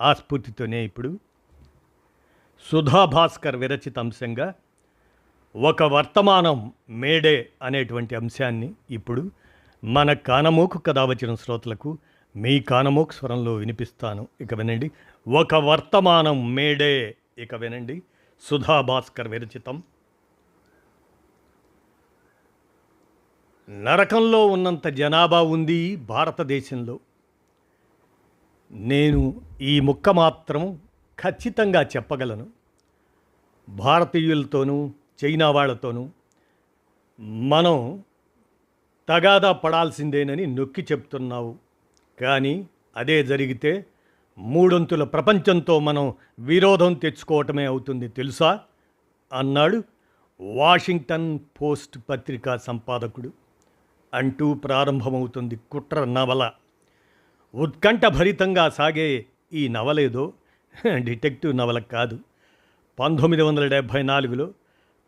ఆ స్ఫూర్తితోనే ఇప్పుడు సుధా భాస్కర్ విరచిత అంశంగా ఒక వర్తమానం మేడే అనేటువంటి అంశాన్ని ఇప్పుడు మన కానమోకు కథ వచ్చిన శ్రోతలకు మీ కానమోకు స్వరంలో వినిపిస్తాను. ఇక వినండి. ఒక వర్తమానం మేడే. ఇక వినండి. సుధా భాస్కర్ విరచితం. నరకంలో ఉన్నంత జనాభా ఉంది భారతదేశంలో. నేను ఈ ముక్క మాత్రం ఖచ్చితంగా చెప్పగలను. భారతీయులతోనూ చైనా వాళ్ళతోనూ మనం తగాదా పడాల్సిందేనని నొక్కి చెప్తున్నావు. కానీ అదే జరిగితే మూడొంతుల ప్రపంచంతో మనం విరోధం తెచ్చుకోవటమే అవుతుంది తెలుసా? అన్నాడు వాషింగ్టన్ పోస్ట్ పత్రికా సంపాదకుడు. అంటూ ప్రారంభమవుతుంది కుట్ర నవల. ఉత్కంఠభరితంగా సాగే ఈ నవలేదో? డిటెక్టివ్ నవల కాదు. పంతొమ్మిది వందల డెబ్భై నాలుగులో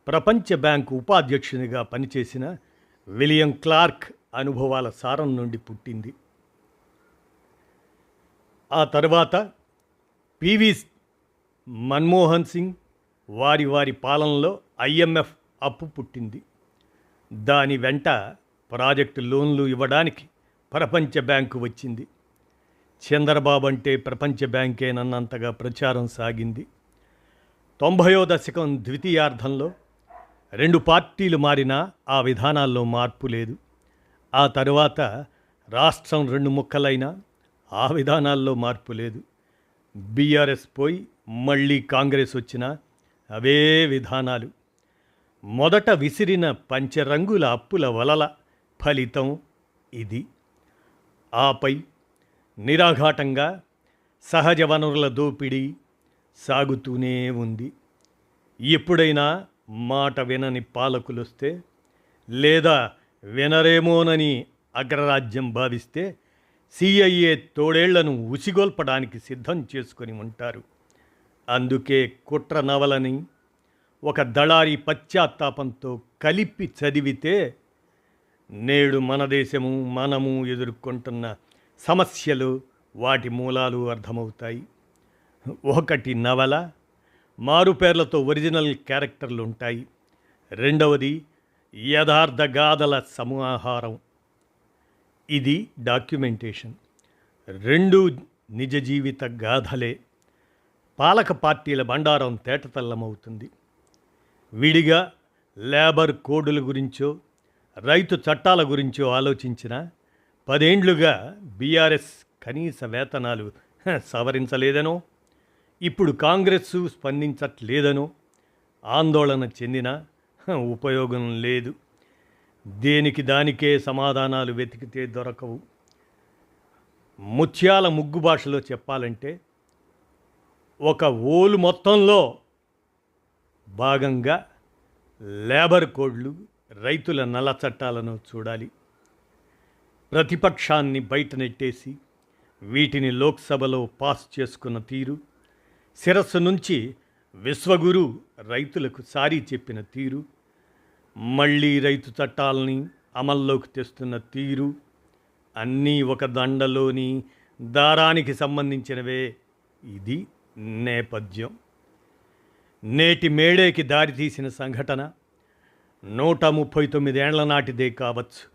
ప్రపంచ బ్యాంకు ఉపాధ్యక్షునిగా పనిచేసిన విలియం క్లార్క్ అనుభవాల సారం నుండి పుట్టింది. ఆ తర్వాత పివి మన్మోహన్ సింగ్ వారి వారి పాలనలో ఐఎంఎఫ్ అప్పు పుట్టింది. దాని వెంట ప్రాజెక్టు లోన్లు ఇవ్వడానికి ప్రపంచ బ్యాంకు వచ్చింది. చంద్రబాబు అంటే ప్రపంచ బ్యాంకేనన్నంతగా ప్రచారం సాగింది. తొంభయో దశకం ద్వితీయార్థంలో రెండు పార్టీలు మారినా ఆ విధానాల్లో మార్పు లేదు. ఆ తరువాత రాష్ట్రం రెండు ముక్కలైనా ఆ విధానాల్లో మార్పు లేదు. బీఆర్ఎస్ పోయి మళ్ళీ కాంగ్రెస్ వచ్చిన అవే విధానాలు. మొదట విసిరిన పంచరంగుల అప్పుల వలల ఫలితం ఇది. ఆపై నిరాఘాటంగా సహజ వనరుల దోపిడీ సాగుతూనే ఉంది. ఎప్పుడైనా మాట వినని పాలకులొస్తే లేదా వినరేమోనని అగ్రరాజ్యం భావిస్తే సిఐఏ తోడేళ్ళను ఉసిగొల్పడానికి సిద్ధం చేసుకొని ఉంటారు. అందుకే కుట్ర నవలని ఒక దళారి పశ్చాత్తాపంతో కలిపి చదివితే నేడు మన దేశము మనము ఎదుర్కొంటున్న సమస్యలు వాటి మూలాలు అర్థమవుతాయి. ఒకటి నవల మారుపేర్లతో ఒరిజినల్ క్యారెక్టర్లు ఉంటాయి రెండవది యథార్థ గాథల సమాహారం. ఇది డాక్యుమెంటేషన్. రెండు నిజ జీవిత గాథలే. పాలక పార్టీల బండారం తేటతల్లమవుతుంది. విడిగా లేబర్ కోడుల గురించో రైతు చట్టాల గురించో ఆలోచించిన పదేండ్లుగా బీఆర్ఎస్ కనీస వేతనాలు సవరించలేదనో ఇప్పుడు కాంగ్రెస్ స్పందించట్లేదనో ఆందోళన చెందిన ఉపయోగం లేదు. దేనికి దానికే సమాధానాలు వెతికితే దొరకవు. ముత్యాల ముగ్గు భాషలో చెప్పాలంటే ఒక ఓలు మొత్తంలో భాగంగా లేబర్ కోడ్లు రైతుల నల్ల చట్టాలను చూడాలి. ప్రతిపక్షాన్ని బయట నెట్టేసి వీటిని లోక్సభలో పాస్ చేసుకున్న తీరు శిరస్సు నుంచి విశ్వగురు రైతులకు సారీ చెప్పిన తీరు మళ్ళీ రైతు చట్టాలని అమల్లోకి తెస్తున్న తీరు అన్నీ ఒక దండలోని దారానికి సంబంధించినవే. ఇది నేపథ్యం. నేటి మేడేకి దారితీసిన సంఘటన నూట ముప్పై తొమ్మిదేళ్ళ నాటిదే కావచ్చు.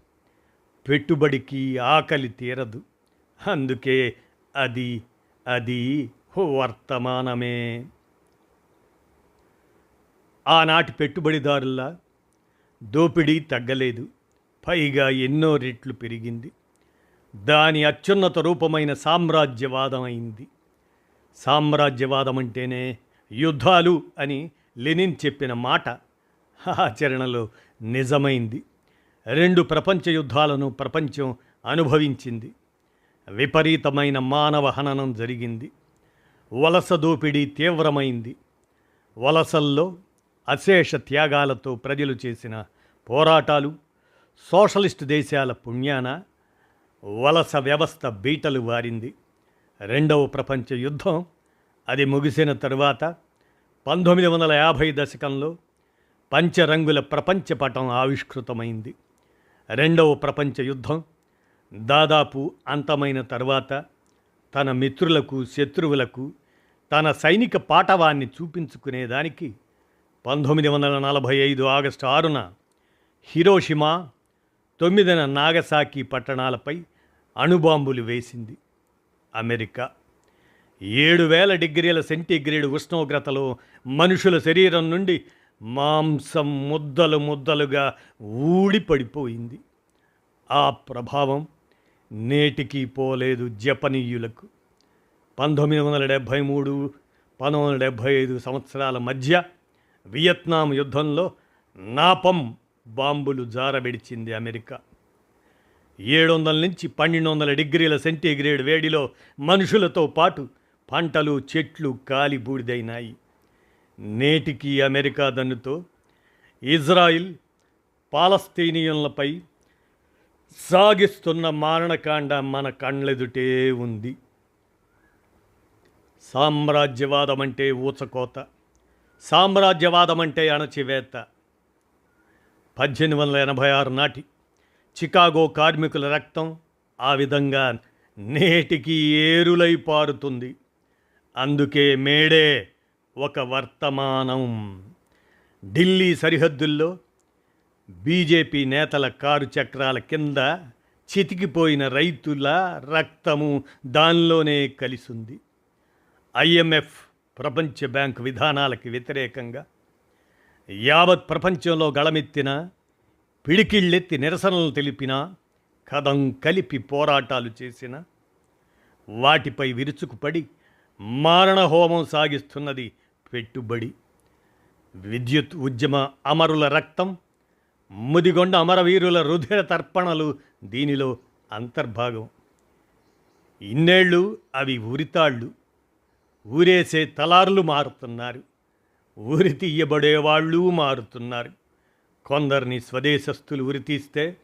పెట్టుబడికి ఆకలి తీరదు. అందుకే అది అది వర్తమానమే. ఆనాటి పెట్టుబడిదారుల దోపిడీ తగ్గలేదు. పైగా ఎన్నో రెట్లు పెరిగింది. దాని అత్యున్నత రూపమైన సామ్రాజ్యవాదం అయింది. సామ్రాజ్యవాదం అంటేనే యుద్ధాలు అని లెనిన్ చెప్పిన మాట ఆచరణలో నిజమైంది. రెండు ప్రపంచ యుద్ధాలను ప్రపంచం అనుభవించింది. విపరీతమైన మానవ హననం జరిగింది. వలస దోపిడీ తీవ్రమైంది. వలసల్లో అశేష త్యాగాలతో ప్రజలు చేసిన పోరాటాలు సోషలిస్ట్ దేశాల పుణ్యాన వలస వ్యవస్థ బీటలు వారింది. రెండవ ప్రపంచ యుద్ధం అది ముగిసిన తరువాత పంతొమ్మిది వందల యాభై దశకంలో పంచరంగుల ప్రపంచ పటం ఆవిష్కృతమైంది. రెండవ ప్రపంచ యుద్ధం దాదాపు అంతమైన తర్వాత తన మిత్రులకు శత్రువులకు తన సైనిక పాటవాన్ని చూపించుకునేదానికి పంతొమ్మిది వందల నలభై ఐదు ఆగస్టు ఆరున హిరోషిమా తొమ్మిదిన నాగసాకి పట్టణాలపై అణుబాంబులు వేసింది అమెరికా. ఏడు వేల డిగ్రీల సెంటీగ్రేడ్ ఉష్ణోగ్రతలో మనుషుల శరీరం నుండి మాంసం ముద్దలు ముద్దలుగా ఊడిపడిపోయింది. ఆ ప్రభావం నేటికి పోలేదు జపనీయులకు. పంతొమ్మిది వందల డెబ్భై మూడు పంతొమ్మిది వందల డెబ్భై ఐదు సంవత్సరాల మధ్య వియత్నాం యుద్ధంలో నాపం బాంబులు జారబెడిచింది అమెరికా. ఏడు వందల నుంచి పన్నెండు వందల డిగ్రీల సెంటీగ్రేడ్ వేడిలో మనుషులతో పాటు పంటలు చెట్లు కాలి బూడిదైనాయి నేటికి అమెరికా దన్నుతో ఇజ్రాయిల్ పాలస్తీనియన్లపై సాగిస్తున్న మారణకాండ మన కళ్ళెదుటే ఉంది. సామ్రాజ్యవాదం అంటే ఊచకోత సామ్రాజ్యవాదం అంటే అణచివేత. పద్దెనిమిది వందల ఎనభై ఆరు నాటి చికాగో కార్మికుల రక్తం ఆ విధంగా నేటికి ఏరులై పారుతుంది. అందుకే మేడే ఒక వర్తమానం. ఢిల్లీ సరిహద్దుల్లో బీజేపీ నేతల కారు చక్రాల కింద చితికిపోయిన రైతుల రక్తము దానిలోనే కలిసింది. ఐఎంఎఫ్ ప్రపంచ బ్యాంక్ విధానాలకి వ్యతిరేకంగా యావత్ ప్రపంచంలో గళమెత్తిన పిడికిళ్ళెత్తి నిరసనలు తెలిపిన కథం కలిపి పోరాటాలు చేసిన వాటిపై విరుచుకుపడి మారణహోమం సాగిస్తున్నది పెట్టుబడి విద్యుత్ ఉద్యమ అమరుల రక్తం ముదిగొండ అమరవీరుల రుధిర తర్పణలు దీనిలో అంతర్భాగం. ఇన్నేళ్ళు అవి ఉరితాళ్ళు ఊరేసే తలార్లు మారుతున్నారు ఊరి తీయబడేవాళ్ళు మారుతున్నారు. కొందరిని స్వదేశస్థులు ఉరితీస్తే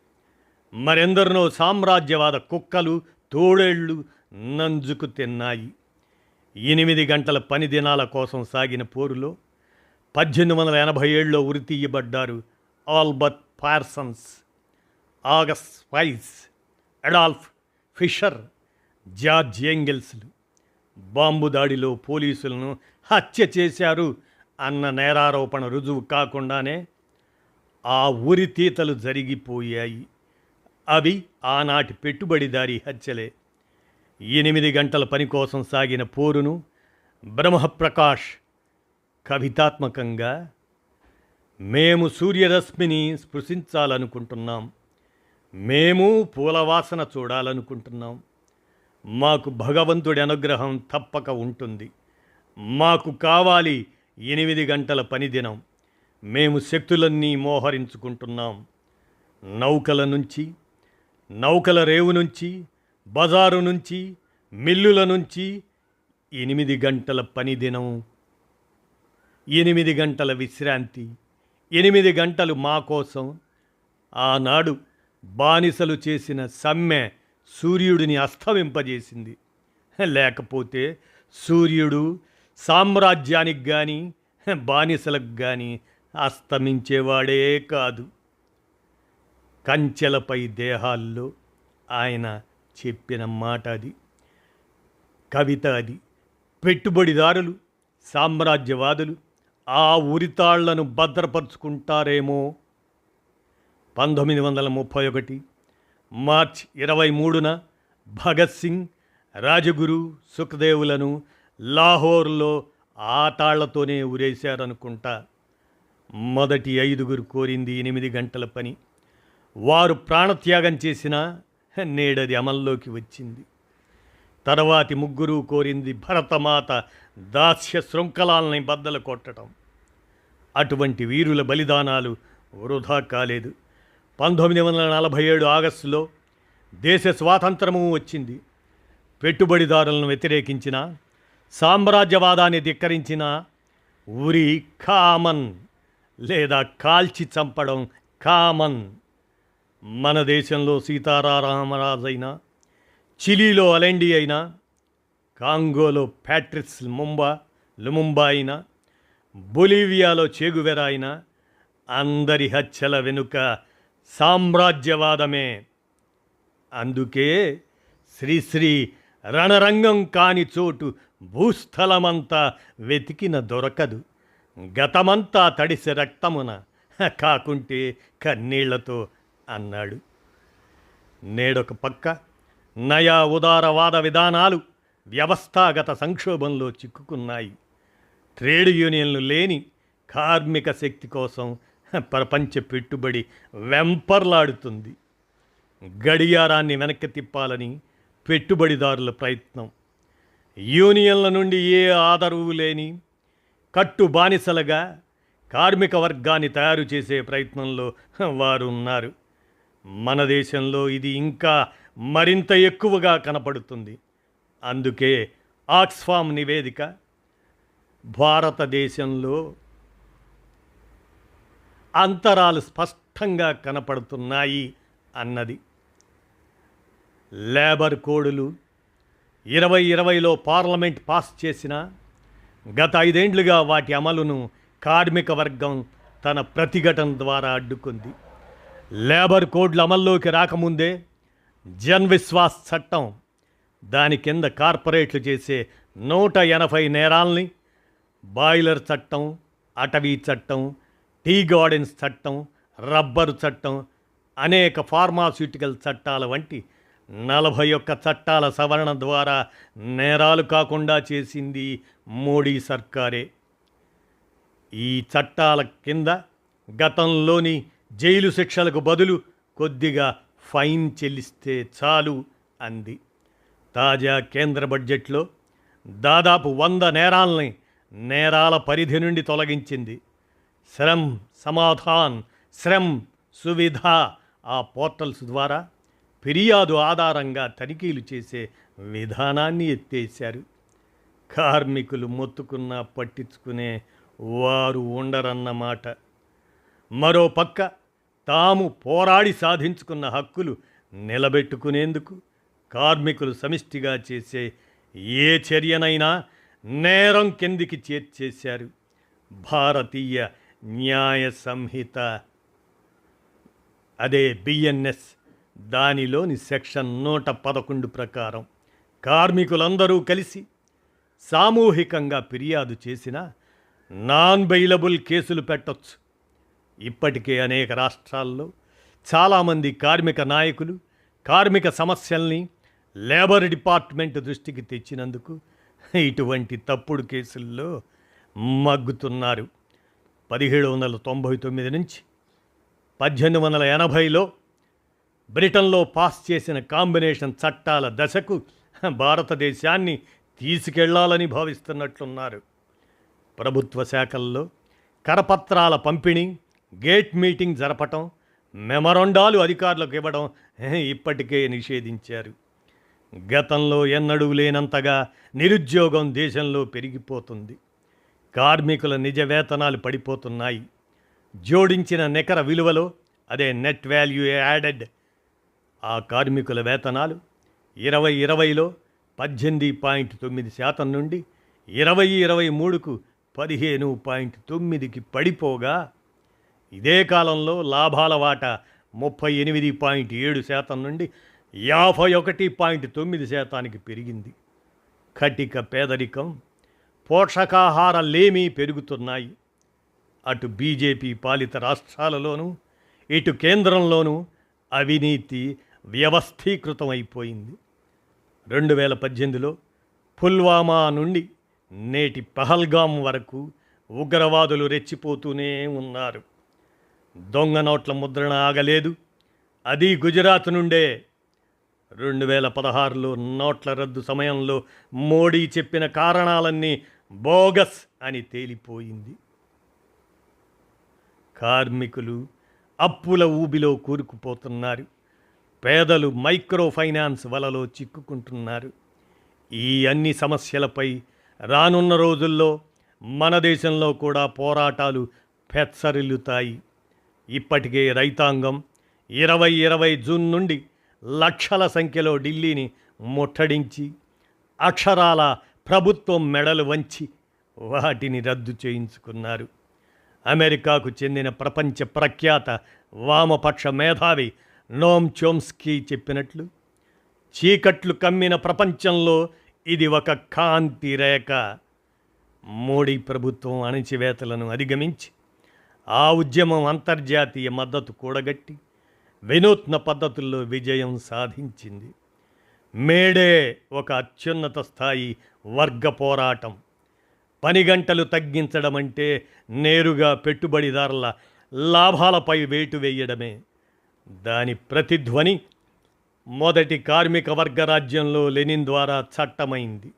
మరెందరినో సామ్రాజ్యవాద కుక్కలు తోడేళ్ళు నంజుకు తిన్నాయి. ఎనిమిది గంటల పని దినాల కోసం సాగిన పోరులో పద్దెనిమిది వందల ఎనభై ఏడులో ఉరి తీయబడ్డారు ఆల్బర్ట్ పార్సన్స్ ఆగస్ వైస్ అడాల్ఫ్ ఫిషర్ జార్జ్ ఏంగిల్స్లు బాంబు దాడిలో పోలీసులను హత్య చేశారు అన్న నేరారోపణ రుజువు కాకుండానే ఆ ఉరితీతలు జరిగిపోయాయి. అవి ఆనాటి పెట్టుబడిదారీ హత్యలే. ఎనిమిది గంటల పని కోసం సాగిన పోరును బ్రహ్మప్రకాష్ కవితాత్మకంగా మేము సూర్యరశ్మిని స్పృశించాలనుకుంటున్నాం. మేము పూలవాసన చూడాలనుకుంటున్నాం. మాకు భగవంతుడి అనుగ్రహం తప్పక ఉంటుంది. మాకు కావాలి ఎనిమిది గంటల పనిదినం మేము శక్తులన్నీ మోహరించుకుంటున్నాం. నౌకల నుంచి నౌకల రేవు నుంచి బజారు నుంచి మిల్లుల నుంచి ఎనిమిది గంటల పనిదినం ఎనిమిది గంటల విశ్రాంతి ఎనిమిది గంటలు మా కోసం. ఆనాడు బానిసలు చేసిన సమ్మె సూర్యుడిని అస్తమింపజేసింది. లేకపోతే సూర్యుడు సామ్రాజ్యానికి కానీ బానిసలకు కానీ అస్తమించేవాడే కాదు. కంచెలపై దేహాల్లో ఆయన చెప్పిన మాట అది కవిత అది పెట్టుబడిదారులు సామ్రాజ్యవాదులు ఆ ఉరితాళ్ళను భద్రపరుచుకుంటారేమో? పంతొమ్మిది వందల ముప్పై ఒకటి మార్చ్ ఇరవై మూడున భగత్ సింగ్ రాజగురు సుఖదేవులను లాహోర్లో ఆ తాళ్ళతోనే ఉరేశారనుకుంటా. మొదటి ఐదుగురు కోరింది ఎనిమిది గంటల పని. వారు ప్రాణత్యాగం చేసినా నేడది అమల్లోకి వచ్చింది. తర్వాతి ముగ్గురు కోరింది భరతమాత దాస్య శృంఖలాలని బద్దలు కొట్టడం అటువంటి వీరుల బలిదానాలు వృధా కాలేదు. పంతొమ్మిది వందల నలభై ఏడు ఆగస్టులో దేశ స్వాతంత్రము వచ్చింది. పెట్టుబడిదారులను వ్యతిరేకించిన సామ్రాజ్యవాదాన్ని ధిక్కరించిన ఉరి కామన్ లేదా కాల్చి చంపడం కామన్. మన దేశంలో సీతారామరాజు చిలీలో అలెండి అయినా కాంగోలో ప్యాట్రిస్ ముంబా లుముంబా అయినా బొలీవియాలో చేగువెర అయినా అందరి హత్యల వెనుక సామ్రాజ్యవాదమే. అందుకే శ్రీశ్రీ రణరంగం కాని చోటు భూస్థలమంతా వెతికిన దొరకదు. గతమంతా తడిసి రక్తమున కాకుంటే కన్నీళ్ళతో అన్నాడు. నేడొక పక్క నయా ఉదారవాద విధానాలు వ్యవస్థాగత సంక్షోభంలో చిక్కుకున్నాయి. ట్రేడ్ యూనియన్లు లేని కార్మిక శక్తి కోసం ప్రపంచ పెట్టుబడి వెంపర్లాడుతుంది. గడియారాన్ని వెనక్కి తిప్పాలని పెట్టుబడిదారుల ప్రయత్నం. యూనియన్ల నుండి ఏ ఆదరువు లేని కట్టు బానిసలుగా కార్మిక వర్గాన్ని తయారు చేసే ప్రయత్నంలో వారు ఉన్నారు. మన దేశంలో ఇది ఇంకా మరింత ఎక్కువగా కనపడుతుంది. అందుకే ఆక్స్ఫామ్ నివేదిక భారతదేశంలో అంతరాలు స్పష్టంగా కనపడుతున్నాయి అన్నది. లేబర్ కోడులు ఇరవై ఇరవైలో పార్లమెంట్ పాస్ చేసిన గత ఐదేండ్లుగా వాటి అమలును కార్మిక వర్గం తన ప్రతిఘటన ద్వారా అడ్డుకుంది. లేబర్ కోడ్లు అమల్లోకి రాకముందే జన్ విశ్వాస్ చట్టం దాని కింద కార్పొరేట్లు చేసే నూట ఎనభై నేరాల్ని బాయిలర్ చట్టం అటవీ చట్టం టీ గార్డెన్స్ చట్టం రబ్బరు చట్టం అనేక ఫార్మాస్యూటికల్ చట్టాల వంటి నలభై ఒక్క చట్టాల సవరణ ద్వారా నేరాలు కాకుండా చేసింది మోడీ సర్కారే. ఈ చట్టాల కింద గతంలోని జైలు శిక్షలకు బదులు కొద్దిగా ఫైన్ చెల్లిస్తే చాలు అంది. తాజా కేంద్ర బడ్జెట్లో దాదాపు వంద నేరాల్ని నేరాల పరిధి నుండి తొలగించింది. శ్రమ్ సమాధాన్ శ్రమ్ సువిధ ఆ పోర్టల్స్ ద్వారా ఫిర్యాదు ఆధారంగా తనిఖీలు చేసే విధానాన్ని ఎత్తేశారు. కార్మికులు మొత్తుకున్నా పట్టించుకునే వారు ఉండరన్నమాట. మరో పక్క తాము పోరాడి సాధించుకున్న హక్కులు నిలబెట్టుకునేందుకు కార్మికులు సమిష్టిగా చేసే ఏ చర్యనైనా నేరం కిందికి చేర్చేశారు భారతీయ న్యాయ సంహిత. అదే బిఎన్ఎస్ దానిలోని సెక్షన్ నూట పదకొండు ప్రకారం కార్మికులందరూ కలిసి సామూహికంగా ఫిర్యాదు చేసిన నాన్ బెయిలబుల్ కేసులు పెట్టొచ్చు. ఇప్పటికే అనేక రాష్ట్రాల్లో చాలామంది కార్మిక నాయకులు కార్మిక సమస్యల్ని లేబర్ డిపార్ట్మెంట్ దృష్టికి తెచ్చినందుకు ఇటువంటి తప్పుడు కేసుల్లో మగ్గుతున్నారు. పదిహేడు వందల తొంభై తొమ్మిది నుంచి పద్దెనిమిది వందల ఎనభైలో బ్రిటన్లో పాస్ చేసిన కాంబినేషన్ చట్టాల దశకు భారతదేశాన్ని తీసుకెళ్ళాలని భావిస్తున్నట్లున్నారు. ప్రభుత్వ శాఖల్లో కరపత్రాల పంపిణీ గేట్ మీటింగ్ జరపటం మెమరండాలు అధికారులకు ఇవ్వడం ఇప్పటికే నిషేధించారు. గతంలో ఎన్నడూ లేనంతగా నిరుద్యోగం దేశంలో పెరిగిపోతుంది. కార్మికుల నిజ వేతనాలు పడిపోతున్నాయి. జోడించిన నికర విలువలో అదే నెట్ వాల్యూ యాడెడ్. ఆ కార్మికుల వేతనాలు ఇరవై ఇరవైలో పద్దెనిమిది పాయింట్ తొమ్మిది శాతం నుండి ఇరవై ఇరవై మూడుకు పదిహేను పాయింట్ తొమ్మిదికి పడిపోగా ఇదే కాలంలో లాభాల వాటా ముప్పై ఎనిమిది పాయింట్ ఏడు శాతం నుండి యాభై ఒకటి పాయింట్ తొమ్మిది శాతానికి పెరిగింది. కటిక పేదరికం పోషకాహార లేమి పెరుగుతున్నాయి. అటు బీజేపీ పాలిత రాష్ట్రాలలోనూ ఇటు కేంద్రంలోనూ అవినీతి వ్యవస్థీకృతమైపోయింది. రెండు వేల పద్దెనిమిదిలో పుల్వామా నుండి నేటి పహల్గాం వరకు ఉగ్రవాదులు రెచ్చిపోతూనే ఉన్నారు. దొంగ నోట్ల ముద్రణ ఆగలేదు. అది గుజరాత్ నుండే. రెండు వేల పదహారులో నోట్ల రద్దు సమయంలో మోడీ చెప్పిన కారణాలన్నీ బోగస్ అని తేలిపోయింది. కార్మికులు అప్పుల ఊబిలో కూరుకుపోతున్నారు. పేదలు మైక్రో ఫైనాన్స్ వలలో చిక్కుకుంటున్నారు. ఈ అన్ని సమస్యలపై రానున్న రోజుల్లో మన దేశంలో కూడా పోరాటాలు పెచ్చరిల్లుతాయి ఇప్పటికే రైతాంగం ఇరవై ఇరవై జూన్ నుండి లక్షల సంఖ్యలో ఢిల్లీని ముట్టడించి అక్షరాల ప్రభుత్వం మెడలు వంచి వాటిని రద్దు చేయించుకున్నారు. అమెరికాకు చెందిన ప్రపంచ ప్రఖ్యాత వామపక్ష మేధావి నోమ్ చోమ్స్కీ చెప్పినట్లు చీకట్లు కమ్మిన ప్రపంచంలో ఇది ఒక కాంతి రేఖ. మోడీ ప్రభుత్వం అణచివేతలను అధిగమించి ఆ ఉద్యమం అంతర్జాతీయ మద్దతు కూడగట్టి వినూత్న పద్ధతుల్లో విజయం సాధించింది. మేడే ఒక అత్యున్నత స్థాయి వర్గ పోరాటం. పని గంటలు తగ్గించడం అంటే నేరుగా పెట్టుబడిదారుల లాభాలపై వేటు వేయడమే. దాని ప్రతిధ్వని మొదటి కార్మిక వర్గ రాజ్యంలో లెనిన్ ద్వారా చట్టమైంది.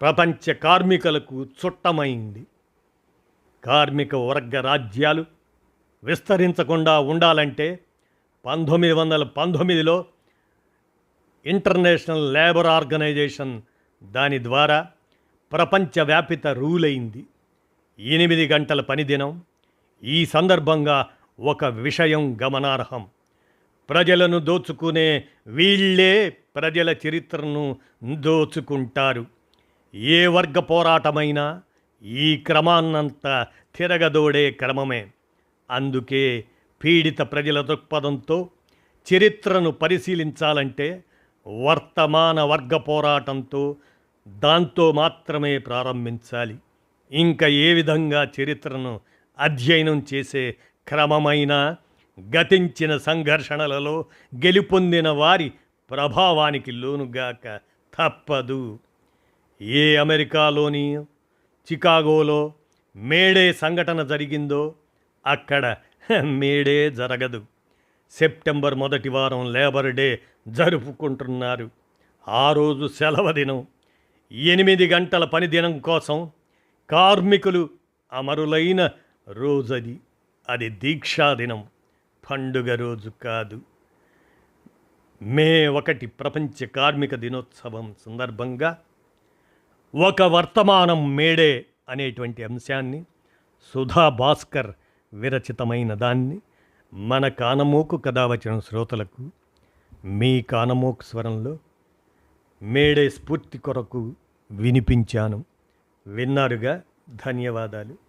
ప్రపంచ కార్మికులకు చుట్టమైంది. కార్మిక వర్గ రాజ్యాలు విస్తరించకుండా ఉండాలంటే పంతొమ్మిది వందల పంతొమ్మిదిలో ఇంటర్నేషనల్ లేబర్ ఆర్గనైజేషన్ దాని ద్వారా ప్రపంచవ్యాపిత రూల్ అయింది ఎనిమిది గంటల పనిదినం ఈ సందర్భంగా ఒక విషయం గమనార్హం. ప్రజలను దోచుకునే వీళ్ళే ప్రజల చరిత్రను దోచుకుంటారు. ఏ వర్గ పోరాటమైనా ఈ క్రమాన్నంతా తిరగదోడే క్రమమే. అందుకే పీడిత ప్రజల దృక్పథంతో చరిత్రను పరిశీలించాలంటే వర్తమాన వర్గ పోరాటంతో దాంతో మాత్రమే ప్రారంభించాలి. ఇంకా ఏ విధంగా చరిత్రను అధ్యయనం చేసే క్రమమైన గతించిన సంఘర్షణలలో గెలుపొందిన వారి ప్రభావానికి లోనుగాక తప్పదు. ఏ అమెరికాలోని చికాగోలో మేడే సంఘటన జరిగిందో అక్కడ మేడే జరగదు. సెప్టెంబర్ మొదటి వారం లేబర్ డే జరుపుకుంటున్నారు. ఆ రోజు సెలవు దినం. ఎనిమిది గంటల పని దినం కోసం కార్మికులు అమరులైన రోజది. అది దీక్షాదినం పండుగ రోజు కాదు. మే ఒకటి ప్రపంచ కార్మిక దినోత్సవం సందర్భంగా ఒక వర్తమానం మేడే అనేటువంటి అంశాన్ని సుధా భాస్కర్ విరచితమైన దాన్ని మన కానమోకు కథ వచ్చిన శ్రోతలకు మీ కానమోకు స్వరంలో మేడే స్ఫూర్తి కొరకు వినిపించాను. విన్నారుగా? ధన్యవాదాలు.